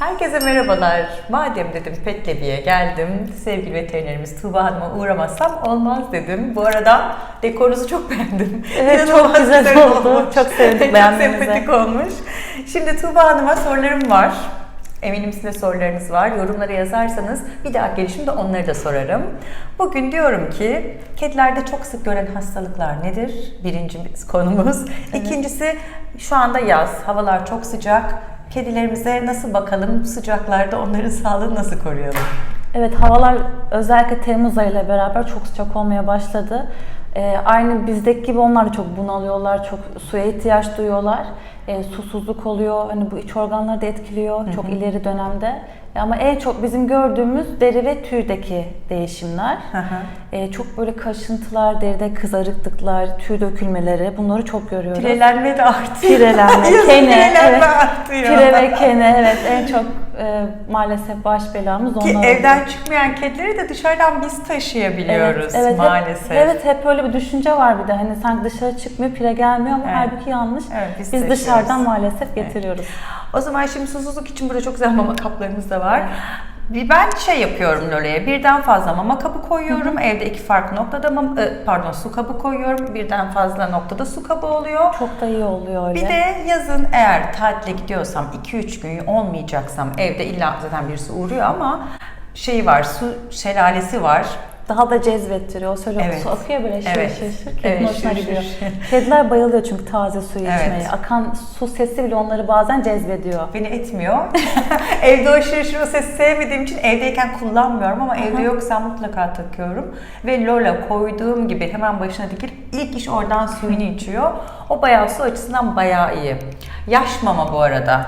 Herkese merhabalar. Madem dedim Petlebi'ye geldim, sevgili veterinerimiz Tuğba Hanım'a uğramazsam olmaz dedim. Bu arada dekorunuzu çok beğendim. Evet, İnanılmaz çok güzel oldu. olmuş. Çok sevindik Çok sempatik olmuş. Şimdi Tuğba Hanım'a sorularım var. Eminim sizin de sorularınız var. Yorumlara yazarsanız bir dahaki gelişimde onları da sorarım. Bugün diyorum ki kedilerde çok sık gören hastalıklar nedir? Birinci konumuz. İkincisi şu anda yaz. Havalar çok sıcak. Kedilerimize nasıl bakalım? Sıcaklarda onların sağlığını nasıl koruyalım? Evet havalar özellikle Temmuz ayıyla beraber çok sıcak olmaya başladı. Ee, aynı bizdeki gibi onlar da çok bunalıyorlar, çok suya ihtiyaç duyuyorlar. Ee, susuzluk oluyor, hani bu iç organları da etkiliyor çok ileri dönemde. Ama en çok bizim gördüğümüz deri ve tüydeki değişimler. Ee, çok böyle kaşıntılar, deride kızarıklıklar, tüy dökülmeleri bunları çok görüyoruz. Pirelenme de artıyor. Pirelenme, kene, evet. artıyor. Pire ve kene evet en çok e, maalesef baş belamız onlar Ki evden çıkmayan kedileri de dışarıdan biz taşıyabiliyoruz evet, hep- maalesef. evet hep öyle bir düşünce var bir de hani sanki dışarı çıkmıyor pire gelmiyor ama Evet. halbuki yanlış. Evet, biz biz dışarıdan maalesef getiriyoruz. O zaman şimdi susuzluk için burada çok güzel mama kaplarımız da var. Bir ben şey yapıyorum Lole'ye, birden fazla mama kabı koyuyorum. Evde iki farklı noktada mam- e, pardon su kabı koyuyorum. Birden fazla noktada su kabı oluyor. Çok da iyi oluyor öyle. Bir de yazın eğer tatile gidiyorsam 2-3 gün olmayacaksam evde illa zaten birisi uğruyor ama şey var su şelalesi var. Daha da cezbettiriyor. Söyle Evet. su akıyor böyle şır Evet. şır. Kedinin Evet, hoşuna gidiyor. Kediler bayılıyor çünkü taze suyu Evet. içmeye. Akan su sesi bile onları bazen cezbediyor. Beni etmiyor. evde o o sesi sevmediğim için evdeyken kullanmıyorum ama evde yoksa mutlaka takıyorum. Ve Lola koyduğum gibi hemen başına dikip ilk iş oradan suyunu içiyor. O bayağı su açısından bayağı iyi. Yaş mama bu arada.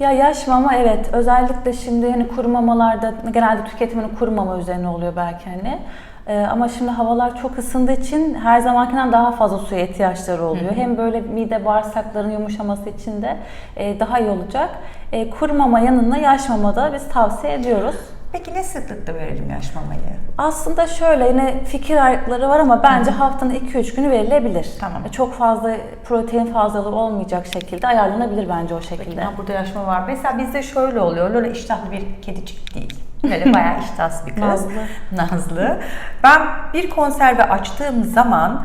Ya yaş mama evet özellikle şimdi hani kuru mamalarda genelde tüketimini kuru mama üzerine oluyor belki hani. Ee, ama şimdi havalar çok ısındığı için her zamankinden daha fazla suya ihtiyaçları oluyor. Hem böyle mide bağırsakların yumuşaması için de e, daha iyi olacak. E, kuru mama yanına yaş mama da biz tavsiye ediyoruz. Peki ne sıklıkta verelim yaş mamayı? Aslında şöyle yine fikir ayrılıkları var ama bence haftanın 2-3 günü verilebilir. Tamam. E, Çok fazla protein fazlalığı olmayacak şekilde ayarlanabilir bence o şekilde. Ha, burada yaş mama var. Mesela bizde şöyle oluyor. Lola iştahlı bir kedicik değil. Böyle bayağı iştahsız bir kız. Nazlı. Nazlı. Ben bir konserve açtığım zaman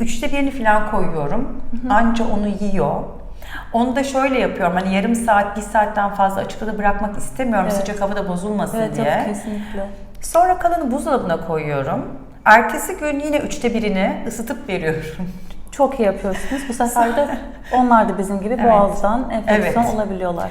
üçte birini falan koyuyorum. Anca onu yiyor. Onu da şöyle yapıyorum. Hani yarım saat, bir saatten fazla açıkta da bırakmak istemiyorum. Evet. Sıcak havada bozulmasın Evet, diye. evet kesinlikle. Sonra kalanı buzdolabına koyuyorum. Ertesi gün yine üçte birini ısıtıp veriyorum. Çok iyi yapıyorsunuz. Bu sefer de onlar da bizim gibi Evet. boğazdan enfeksiyon Evet. olabiliyorlar.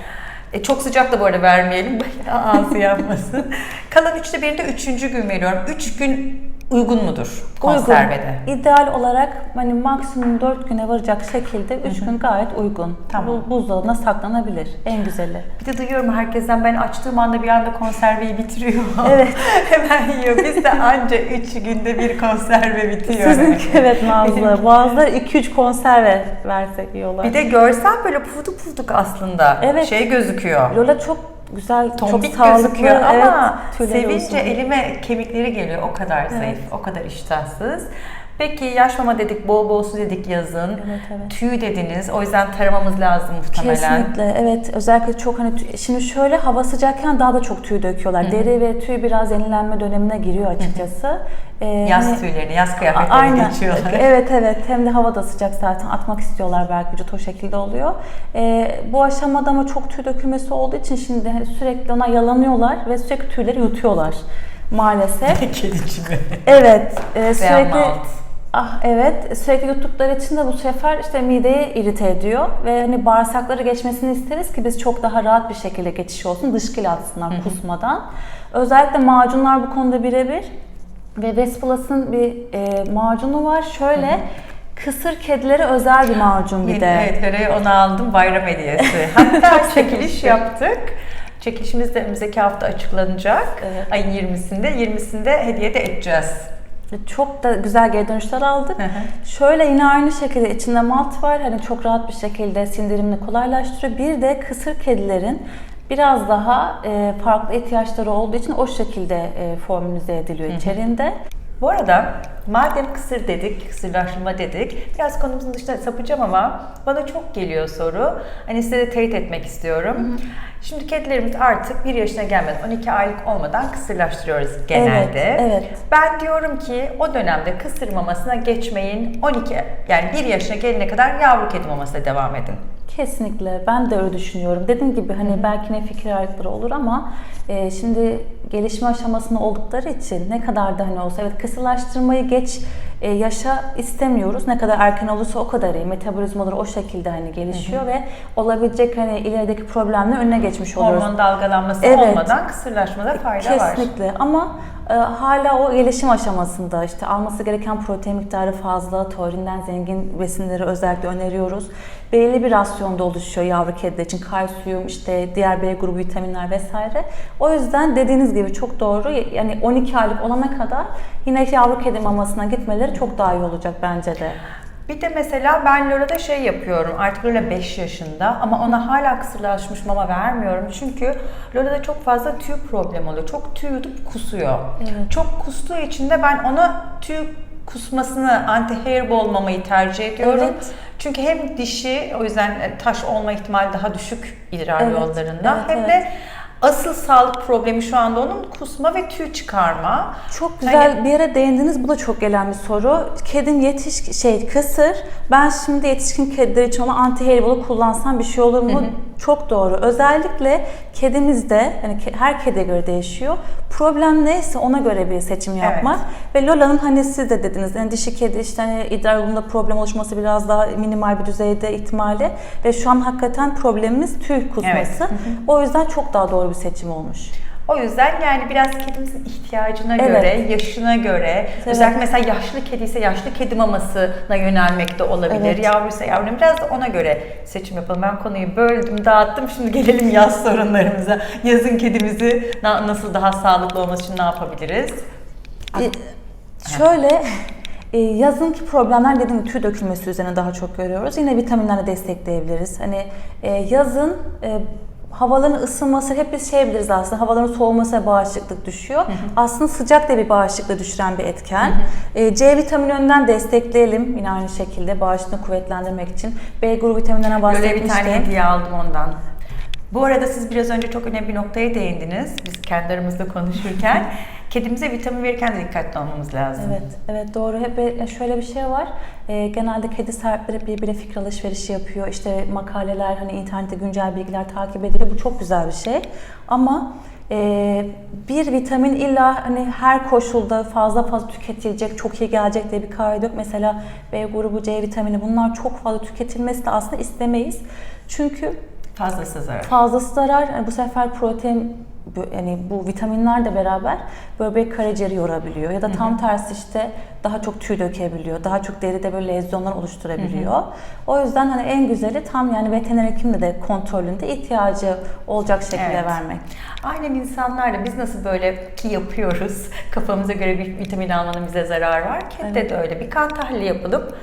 E, çok sıcak da bu arada vermeyelim. Ağzı yanmasın. Kalan üçte birini de üçüncü gün veriyorum. Üç gün uygun mudur konservede? Uygun. İdeal olarak hani maksimum 4 güne varacak şekilde 3 gün gayet uygun. Tamam. Bu buzdolabına saklanabilir. En güzeli. Bir de duyuyorum herkesten ben açtığım anda bir anda konserveyi bitiriyor. Evet. Hemen yiyor. Biz de anca üç günde bir konserve bitiyor. Sizinki evet Nazlı. Bazıları 2-3 konserve versek iyi olur. Bir de görsen böyle pufuduk pufuduk aslında. Evet. Şey gözüküyor. Lola çok güzel, Tombik çok sağlıklı. gözüküyor ama evet, sevince elime kemikleri geliyor. O kadar zayıf, o kadar iştahsız. Peki yaş mama dedik, bol bol su dedik yazın. Evet, evet. Tüy dediniz. O yüzden taramamız lazım muhtemelen. Kesinlikle evet özellikle çok hani tüy- şimdi şöyle hava sıcakken daha da çok tüy döküyorlar. Deri ve tüy biraz yenilenme dönemine giriyor açıkçası. Ee, Yaz hani- tüylerini, yaz kıyafetlerini Aynen. geçiyorlar. Evet evet. Hem de hava da sıcak zaten. Atmak istiyorlar belki vücut o şekilde oluyor. Ee, bu aşamada ama çok tüy dökülmesi olduğu için şimdi hani sürekli ona yalanıyorlar ve sürekli tüyleri yutuyorlar maalesef. Kedici mi? evet. e, sürekli. Ah evet sürekli yuttukları için de bu sefer işte mideyi irite ediyor ve hani bağırsakları geçmesini isteriz ki biz çok daha rahat bir şekilde geçiş olsun dışkıyla atsınlar kusmadan. Özellikle macunlar bu konuda birebir ve Vespulas'ın bir e, macunu var şöyle kısır kedilere özel bir macun bir de. Evet, Lora'ya onu aldım bayram hediyesi. Hatta çekiliş yaptık. Çekilişimiz de önümüzdeki hafta açıklanacak. Evet. Ayın 20'sinde. 20'sinde hediye de edeceğiz. Çok da güzel geri dönüşler aldık. Hı hı. Şöyle yine aynı şekilde içinde malt var. Hani çok rahat bir şekilde sindirimini kolaylaştırıyor. Bir de kısır kedilerin biraz daha e, farklı ihtiyaçları olduğu için o şekilde e, formülize ediliyor içeriğinde. Bu arada madem kısır dedik, kısırlaştırma dedik, biraz konumuzun dışına sapacağım ama bana çok geliyor soru. Hani size de teyit etmek istiyorum. Şimdi kedilerimiz artık 1 yaşına gelmeden, 12 aylık olmadan kısırlaştırıyoruz genelde. evet. Ben diyorum ki o dönemde kısır mamasına geçmeyin. 12 yani 1 yaşına gelene kadar yavru kedi mamasına devam edin. Kesinlikle ben de öyle düşünüyorum. Dediğim gibi hani belki ne fikir ayrılıkları olur ama e, şimdi gelişme aşamasında oldukları için ne kadar da hani olsa evet kısırlaştırmayı geç e, yaşa istemiyoruz. Ne kadar erken olursa o kadar iyi. Metabolizmaları o şekilde hani gelişiyor ve olabilecek hani ilerideki problemlerin önüne geçmiş oluyoruz. Hormon dalgalanması Evet. olmadan kısırlaşmada fayda var. Kesinlikle ama e, hala o gelişim aşamasında işte alması gereken protein miktarı fazla, taurinden zengin besinleri özellikle öneriyoruz. Belli bir rasyonda oluşuyor yavru kediler için kalsiyum, işte diğer B grubu vitaminler vesaire. O yüzden dediğiniz gibi çok doğru. Yani 12 aylık olana kadar yine yavru kedi mamasına gitmeleri çok daha iyi olacak bence de. Bir de mesela ben Lola'da şey yapıyorum. Artık Lola 5 yaşında ama ona hala kısırlaşmış mama vermiyorum. Çünkü Lola'da çok fazla tüy problemi oluyor. Çok tüy yutup kusuyor. Evet. Çok kustuğu için de ben ona tüy kusmasını anti hairball mamayı tercih ediyorum. Evet. Çünkü hem dişi o yüzden taş olma ihtimali daha düşük idrar Evet, yollarında evet, hem evet. de asıl sağlık problemi şu anda onun kusma ve tüy çıkarma. Çok güzel Hani- bir yere değindiniz. Bu da çok gelen bir soru. Kedim yetiş şey kısır. Ben şimdi yetişkin kediler için ona anti kullansam bir şey olur mu? Çok doğru. Özellikle kedimizde hani ke- her kediye göre değişiyor. Problem neyse ona göre bir seçim yapmak. Ve Lola'nın hani siz de dediniz yani dişi kedi işte hani idrar yolunda problem oluşması biraz daha minimal bir düzeyde ihtimali ve şu an hakikaten problemimiz tüy kusması. O yüzden çok daha doğru bir seçim olmuş. O yüzden yani biraz kedimizin ihtiyacına Evet. göre, yaşına göre, Evet. özellikle mesela yaşlı kedi ise yaşlı kedi mamasına yönelmek de olabilir. Evet. Yavruysa yavrum biraz da ona göre seçim yapalım. Ben konuyu böldüm, dağıttım. Şimdi gelelim yaz sorunlarımıza. Yazın kedimizi na- nasıl daha sağlıklı olması için ne yapabiliriz? E, şöyle e, yazınki problemler dediğim tüy dökülmesi üzerine daha çok görüyoruz. Yine vitaminlerle destekleyebiliriz. Hani e, yazın e, havaların ısınması hep biz şey biliriz aslında havaların soğuması bağışıklık düşüyor. Aslında sıcak da bir bağışıklığı düşüren bir etken. E, C vitamini yönden destekleyelim yine aynı şekilde bağışıklığını kuvvetlendirmek için. B grubu vitaminlerine Böyle bir bahsetmiştim. tane hediye aldım ondan. Bu arada siz biraz önce çok önemli bir noktaya değindiniz. Biz kendi aramızda konuşurken. Kedimize vitamin verirken de dikkatli olmamız lazım. Evet, evet doğru. Hep e, şöyle bir şey var. E, genelde kedi sahipleri birbirine fikir alışverişi yapıyor. İşte makaleler, hani internette güncel bilgiler takip ediliyor. Bu çok güzel bir şey. Ama e, bir vitamin illa hani her koşulda fazla fazla tüketilecek, çok iyi gelecek diye bir kaide yok. Mesela B grubu, C vitamini bunlar çok fazla tüketilmesi de aslında istemeyiz. Çünkü Fazlası zarar. fazlası zarar. Yani bu sefer protein yani bu vitaminler de beraber böbrek karaciğeri yorabiliyor ya da tam tersi işte daha çok tüy dökebiliyor. Daha çok deride böyle lezyonlar oluşturabiliyor. O yüzden hani en güzeli tam yani veteriner hekimle de kontrolünde ihtiyacı olacak şekilde Evet. vermek. Aynen insanlar da biz nasıl böyle ki yapıyoruz, kafamıza göre bir vitamin almanın bize zarar var. Kedide de öyle bir kan tahlili yapılıp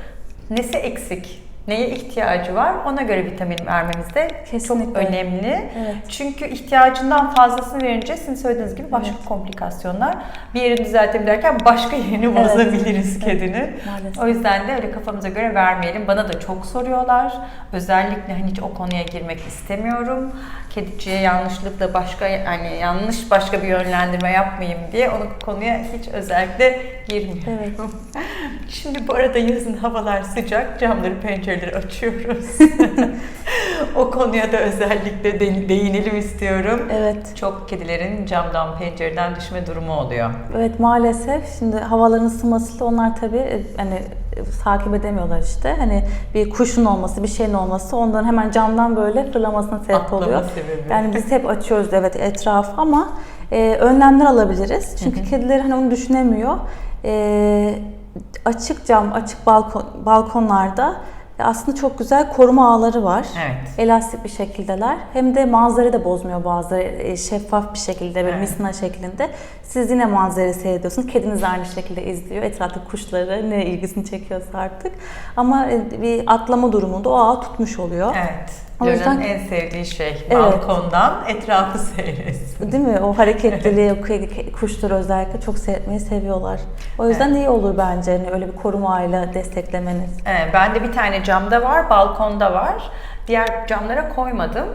nesi eksik, neye ihtiyacı var ona göre vitamin vermemiz de çok Kesinlikle. önemli. Evet. Çünkü ihtiyacından fazlasını verince sizin söylediğiniz gibi başka komplikasyonlar bir yerini düzeltelim derken başka yerini Evet. bozabiliriz kedinin. Maalesef. O yüzden de öyle kafamıza göre vermeyelim. Bana da çok soruyorlar. Özellikle hani hiç o konuya girmek istemiyorum. Kediciye yanlışlıkla başka yani yanlış başka bir yönlendirme yapmayayım diye onu konuya hiç özellikle girmiyorum. Evet. Şimdi bu arada yazın havalar sıcak. Camları pencereleri açıyoruz. o konuya da özellikle de- değinelim istiyorum. Evet. Çok kedilerin camdan pencereden düşme durumu oluyor. Evet maalesef şimdi havaların ısınmasıyla onlar tabii e, hani e, takip edemiyorlar işte. Hani bir kuşun olması, bir şeyin olması onların hemen camdan böyle fırlamasına sebep Atlama oluyor. sebebi. Yani biz hep açıyoruz evet etrafı ama e, önlemler alabiliriz. Çünkü kediler hani onu düşünemiyor. E, açık cam, açık balkon balkonlarda aslında çok güzel koruma ağları var. Evet. Elastik bir şekildeler. Hem de manzarayı da bozmuyor bazıları. E, Şeffaf bir şekilde böyle Evet. misina şeklinde. Siz yine manzarayı seyrediyorsunuz. Kediniz aynı şekilde izliyor. Etraftaki kuşları ne ilgisini çekiyorsa artık. Ama e, bir atlama durumunda o ağı tutmuş oluyor. Evet. O yüzden en sevdiği şey Evet. balkondan etrafı seyretsin. değil mi? O hareketliliği, kuşları özellikle çok seyretmeyi seviyorlar. O yüzden iyi olur bence hani öyle bir korumayla desteklemeniz. Ee, ben de bir tane camda var, balkonda var. Diğer camlara koymadım.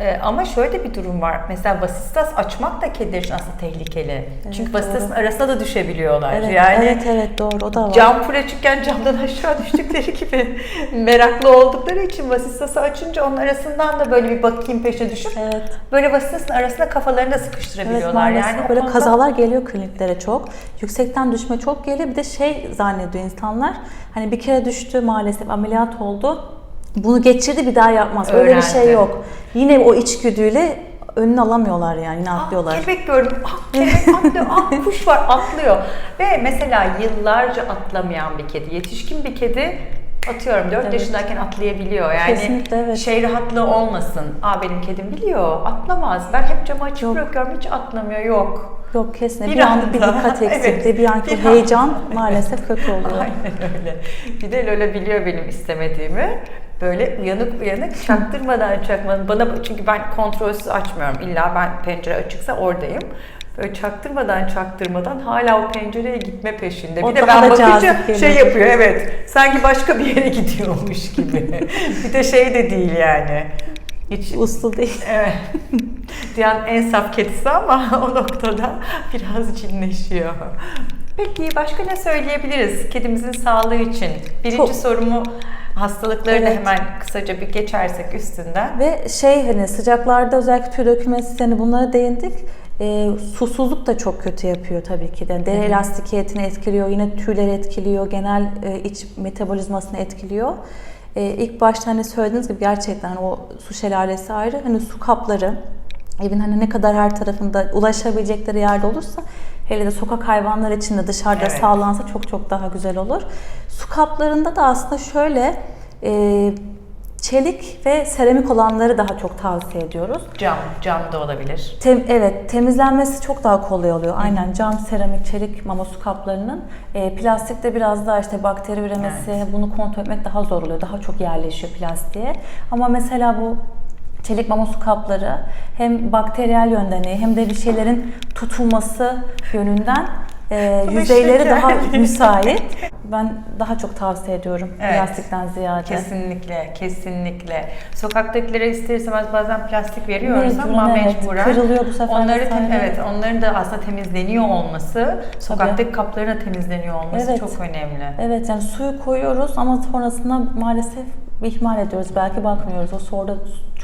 Ee, ama şöyle bir durum var. Mesela vasistas açmak da kediler için aslında tehlikeli. Çünkü vasistasın arasına da düşebiliyorlar. Evet, yani evet, evet doğru o da var. Cam full açıkken camdan aşağı düştükleri gibi meraklı oldukları için vasistası açınca onun arasından da böyle bir bakayım peşe düşüp Evet. böyle vasistasın arasına kafalarını da Evet sıkıştırabiliyorlar. maalesef yani böyle konuda- kazalar geliyor kliniklere çok. Yüksekten düşme çok geliyor. Bir de şey zannediyor insanlar. Hani bir kere düştü maalesef ameliyat oldu. Bunu geçirdi bir daha yapmaz. Öyle bir şey yok. Yine o içgüdüyle önünü alamıyorlar yani. Yine Ah, atlıyorlar. kelebek gördüm. Ah kelebek atlıyor. Ah kuş var atlıyor. Ve mesela yıllarca atlamayan bir kedi, yetişkin bir kedi atıyorum 4 Evet. yaşındayken atlayabiliyor. Yani Kesinlikle, evet. şey rahatlığı olmasın. Aa benim kedim biliyor atlamaz. Ben hep camı açık bırakıyorum hiç atlamıyor. Yok. Yok kesinlikle. Bir Bir, anlık bir dikkat eksikliği, Evet, bir anki bir heyecan anda. maalesef kötü oluyor. Aynen öyle. Bir de Lola biliyor benim istemediğimi. Böyle uyanık uyanık çaktırmadan çakmadan bana çünkü ben kontrolsüz açmıyorum. İlla ben pencere açıksa oradayım. Böyle çaktırmadan çaktırmadan hala o pencereye gitme peşinde. O bir de ben bakınca şey yapıyor evet. Sanki başka bir yere gidiyormuş gibi. bir de şey de değil yani. Hiç Uslu değil. Evet. Dünyanın en saf kedisi ama o noktada biraz cinleşiyor. Peki başka ne söyleyebiliriz kedimizin sağlığı için? Birinci Çok- sorumu hastalıkları da Evet. hemen kısaca bir geçersek üstünden. Ve şey hani sıcaklarda özellikle tüy dökülmesi hani bunlara değindik. E, susuzluk da çok kötü yapıyor tabii ki de. Deri elastikiyetini etkiliyor, yine tüyleri etkiliyor, genel e, iç metabolizmasını etkiliyor. E, ilk başta hani söylediğiniz gibi gerçekten o su şelalesi ayrı. Hani su kapları, evin hani ne kadar her tarafında ulaşabilecekleri yerde olursa hele de sokak hayvanları için de dışarıda Evet. sağlansa çok çok daha güzel olur. Su kaplarında da aslında şöyle e, çelik ve seramik olanları daha çok tavsiye ediyoruz. Cam, cam da olabilir. Tem- evet, temizlenmesi çok daha kolay oluyor. Aynen cam, seramik, çelik mama su kaplarının. E, plastikte biraz daha işte bakteri üremesi, bunu kontrol etmek daha zor oluyor. Daha çok yerleşiyor plastiğe. Ama mesela bu çelik mama su kapları hem bakteriyel yönden iyi hem de bir şeylerin tutulması yönünden e, yüzeyleri daha müsait. Ben daha çok tavsiye ediyorum Evet. plastikten ziyade. Kesinlikle, kesinlikle. Sokaktakilere ister istemez bazen plastik veriyoruz Mecburen, ama evet. mecburen. Kırılıyor bu sefer Onları vesaire. evet, onların da aslında temizleniyor olması, sokaktaki kapların da temizleniyor olması Evet. çok önemli. Evet yani suyu koyuyoruz ama sonrasında maalesef ihmal ediyoruz. Belki bakmıyoruz. O su orada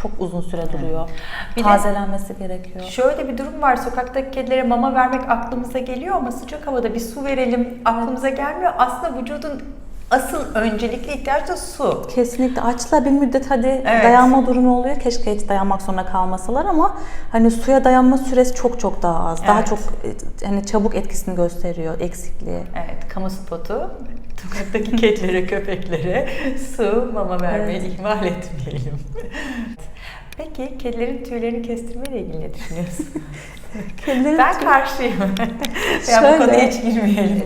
çok uzun süre duruyor. Bir Tazelenmesi gerekiyor. Şöyle bir durum var. Sokaktaki kedilere mama vermek aklımıza geliyor ama sıcak havada bir su verelim aklımıza gelmiyor. Aslında vücudun asıl öncelikli ihtiyacı da su. Kesinlikle açla bir müddet hadi Evet. dayanma durumu oluyor. Keşke hiç dayanmak zorunda kalmasalar ama hani suya dayanma süresi çok çok daha az. Daha Evet. çok e, hani çabuk etkisini gösteriyor eksikliği. Evet, kamu spotu. Sokaktaki kedilere, köpeklere su, mama vermeyi Evet. ihmal etmeyelim. Peki kedilerin tüylerini kestirmeyle ilgili ne düşünüyorsun? Kedilerin ben karşıyım. ya Şöyle. Bu konuya hiç girmeyelim.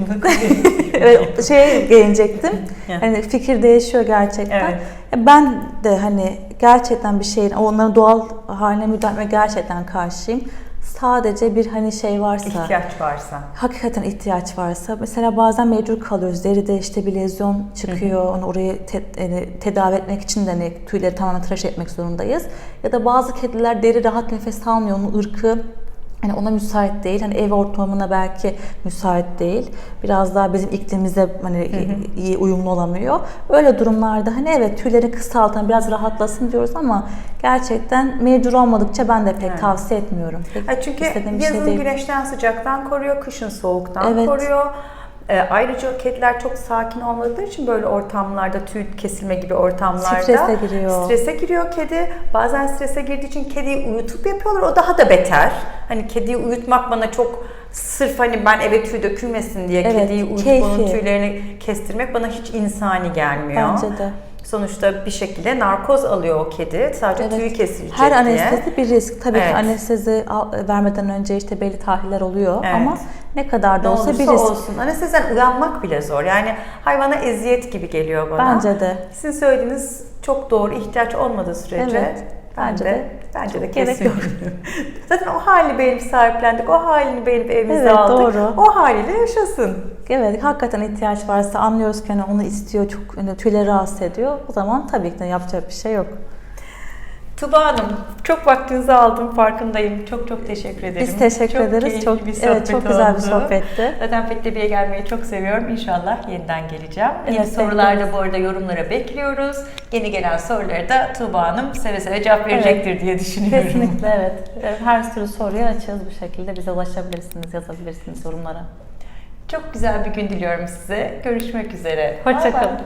evet, şeye değinecektim. Ya. Hani fikir değişiyor gerçekten. Evet. Ben de hani gerçekten bir şeyin onların doğal haline müdahale gerçekten karşıyım. Sadece bir hani şey varsa, İhtiyaç varsa. hakikaten ihtiyaç varsa mesela bazen mecbur kalıyoruz. Deride işte bir lezyon çıkıyor. Onu orayı te- yani tedavi etmek için de hani tüyleri tamamen tıraş etmek zorundayız. Ya da bazı kediler deri rahat nefes almıyor. Onun ırkı Hani ona müsait değil. Hani ev ortamına belki müsait değil. Biraz daha bizim iklimimize hani iyi uyumlu olamıyor. Öyle durumlarda hani evet tüyleri kısaltın, biraz rahatlasın diyoruz ama gerçekten mecbur olmadıkça ben de pek Evet. tavsiye etmiyorum. Pek Ha, çünkü bir yazın şey değil. güneşten sıcaktan koruyor, kışın soğuktan Evet. koruyor. Ee, ayrıca kediler çok sakin olmadıkları için böyle ortamlarda tüy kesilme gibi ortamlarda Strese giriyor. Strese giriyor kedi. Bazen strese girdiği için kediyi uyutup yapıyorlar. O daha da beter. Hani kediyi uyutmak bana çok sırf hani ben eve tüy dökülmesin diye Evet, kediyi uyutup keyfi. onun tüylerini kestirmek bana hiç insani gelmiyor. Bence de. Sonuçta bir şekilde narkoz alıyor o kedi. Sadece Evet. tüyü kesilecek Her diye. anestezi bir risk. Tabii Evet. ki anestezi al- vermeden önce işte belli tahliller oluyor Evet. ama ne kadar da Ne olsa bir risk. olsun. Anesteziden uyanmak bile zor. Yani hayvana eziyet gibi geliyor bana. Bence de. Sizin söylediğiniz çok doğru. ihtiyaç olmadığı sürece Evet, bence de de. bence de gerek yok. Zaten o halini beğenip sahiplendik. O halini beğenip evimize Evet, aldık. doğru. O haliyle yaşasın. Evet, hakikaten ihtiyaç varsa anlıyoruz ki hani onu istiyor, çok hani tüyleri rahatsız ediyor. O zaman tabii ki de yapacak bir şey yok. Tuba Hanım, çok vaktinizi aldım farkındayım. Çok çok teşekkür ederim. Biz teşekkür çok ederiz. Çok bir evet sohbet çok güzel bir sohbetti. Zaten Fethiye'ye gelmeyi çok seviyorum. İnşallah yeniden geleceğim. Yeni Evet, sorularda bekleriz. bu arada yorumlara bekliyoruz. Yeni gelen soruları da Tuğba Hanım seve seve cevap verecektir diye düşünüyorum. Kesinlikle evet. Evet, Her türlü soruya açığız bu şekilde. Bize ulaşabilirsiniz, yazabilirsiniz yorumlara. Çok güzel bir gün diliyorum size. Görüşmek üzere. Hoşça Bay bay. kalın.